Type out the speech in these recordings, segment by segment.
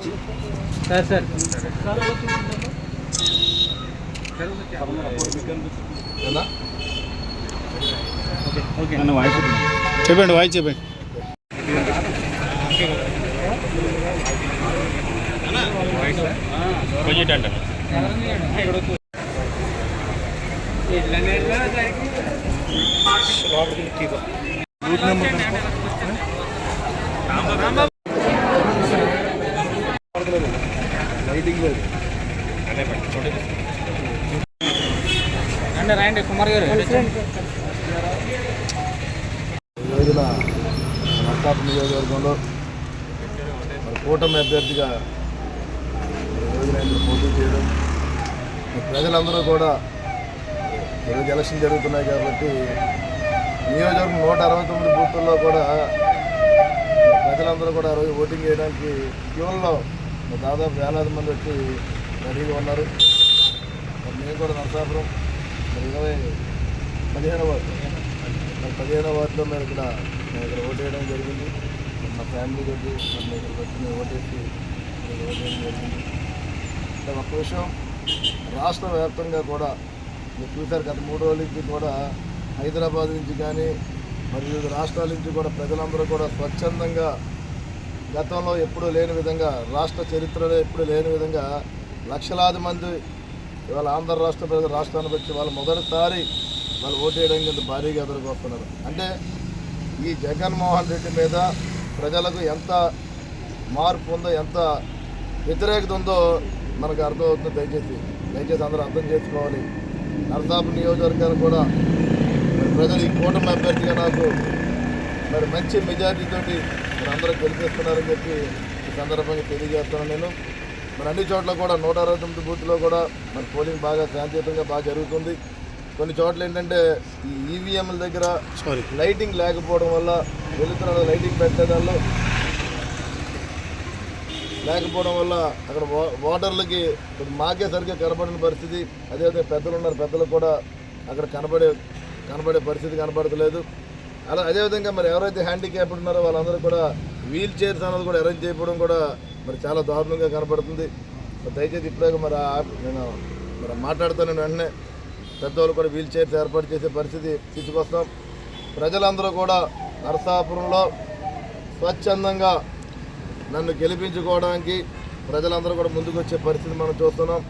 Sir sir చెప్పండి voice చెప్పండి రండి రండి కుమార్ గారు. రోజున నర్సాపు నియోజకవర్గంలో మరి కూటమి అభ్యర్థిగా రోజున ఆయన పోటీ చేయడం ప్రజలందరూ కూడా ఈరోజు ఎలక్షన్ జరుగుతున్నాయి కాబట్టి నియోజకవర్గం నూట అరవై తొమ్మిది బూతుల్లో కూడా ప్రజలందరూ కూడా ఆ రోజు ఓటింగ్ చేయడానికి క్యూల్లో మరి దాదాపు వేలాది మంది వచ్చి రెడీగా ఉన్నారు. మరి మేము కూడా నరసాపురం మరి ఇరవై పదిహేను వార్డు. మరి పదిహేను వార్డులో మేము ఇక్కడ మేము ఇక్కడ ఓటు వేయడం జరిగింది. మా ఫ్యామిలీ తోటి మరి మేము ఇక్కడికి వచ్చి మేము ఓటేసి ఇక్కడ ఓటు వేయడం జరిగింది. అంటే ఒక విషయం రాష్ట్ర వ్యాప్తంగా కూడా మీరు చూశారు గత మూడు రోజుల నుంచి కూడా హైదరాబాద్ నుంచి కానీ మరి వివిధ రాష్ట్రాల నుంచి కూడా ప్రజలందరూ కూడా స్వచ్ఛందంగా గతంలో ఎప్పుడూ లేని విధంగా రాష్ట్ర చరిత్రలో ఎప్పుడూ లేని విధంగా లక్షలాది మంది ఇవాళ ఆంధ్ర రాష్ట్ర ప్రజలు రాష్ట్రానికి వచ్చి వాళ్ళు మొదటిసారి వాళ్ళు ఓటేయడం కింద భారీగా ఎదుర్కొస్తున్నారు అంటే ఈ జగన్మోహన్ రెడ్డి మీద ప్రజలకు ఎంత మార్పు ఉందో ఎంత వ్యతిరేకత ఉందో మనకు అర్థమవుతుంది దయచేసి. దయచేసి అందరూ అర్థం చేసుకోవాలి. నరసాపు నియోజకవర్గాన్ని కూడా ప్రజలు ఈ కూటమి అభ్యర్థిగా నాకు మరి మంచి మెజారిటీతోటి మరి అందరూ గెలిపిస్తున్నారని చెప్పి ఈ సందర్భంగా తెలియజేస్తున్నాను నేను. మరి అన్ని చోట్ల కూడా నూట అరవై తొమ్మిది బూత్లో కూడా మరి పోలింగ్ బాగా శాంతియుతంగా బాగా జరుగుతుంది. కొన్ని చోట్ల ఏంటంటే ఈ ఈవీఎంల దగ్గర సారీ లైటింగ్ లేకపోవడం వల్ల వెళుతున్న లైటింగ్ పెట్టేదాల్లో లేకపోవడం వల్ల అక్కడ ఓటర్లకి మాకే సరిగ్గా కనబడిన పరిస్థితి. అదేవిధంగా పెద్దలు ఉన్నారు పెద్దలకు కూడా అక్కడ కనబడే కనబడే పరిస్థితి కనబడతలేదు. అలా అదేవిధంగా మరి ఎవరైతే హ్యాండిక్యాప్ ఉన్నారో వాళ్ళందరూ కూడా వీల్ చైర్స్ అన్నది కూడా అరేంజ్ చేయడం కూడా మరి చాలా దారుణంగా కనబడుతుంది దయచేసి ఇప్పుడే మరి ఆ- నేను మరి మాట్లాడుతాను వెంటనే. పెద్దవాళ్ళు కూడా వీల్ చైర్స్ ఏర్పాటు చేసే పరిస్థితి తీసుకొస్తాం ప్రజలందరూ కూడా నరసాపురంలో స్వచ్ఛందంగా నన్ను గెలిపించుకోవడానికి ప్రజలందరూ కూడా ముందుకు వచ్చే పరిస్థితి మనం చూస్తున్నాం.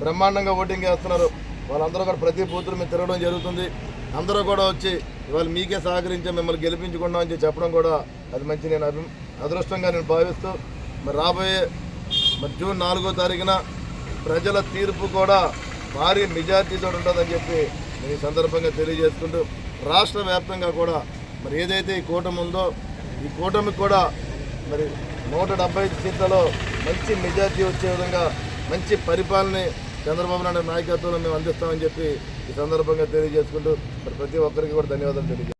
బ్రహ్మాండంగా ఓటింగ్ వేస్తున్నారు వాళ్ళందరూ కూడా ప్రతి బూతులు మేము తిరగడం జరుగుతుంది. అందరూ కూడా వచ్చి ఇవాళ మీకే సహకరించే మిమ్మల్ని గెలిపించుకున్నాం అని చెప్పడం కూడా అది మంచి నేను అభి అదృష్టంగా నేను భావిస్తూ మరి రాబోయే మరి జూన్ నాలుగో తారీఖున ప్రజల తీర్పు కూడా భారీ మెజార్టీతో ఉంటుందని చెప్పి నేను ఈ సందర్భంగా తెలియజేసుకుంటూ రాష్ట్ర వ్యాప్తంగా కూడా మరి ఏదైతే ఈ కూటమి ఉందో ఈ కూటమికి కూడా మరి నూట డెబ్బై ఐదు సీట్లలో మంచి మెజార్టీ వచ్చే విధంగా మంచి పరిపాలన చంద్రబాబు నాయుడు నాయకత్వంలో మేము అందిస్తామని చెప్పి ఈ సందర్భంగా తెలియజేసుకుంటూ ప్రతి ఒక్కరికి కూడా ధన్యవాదాలు తెలియజేస్తాను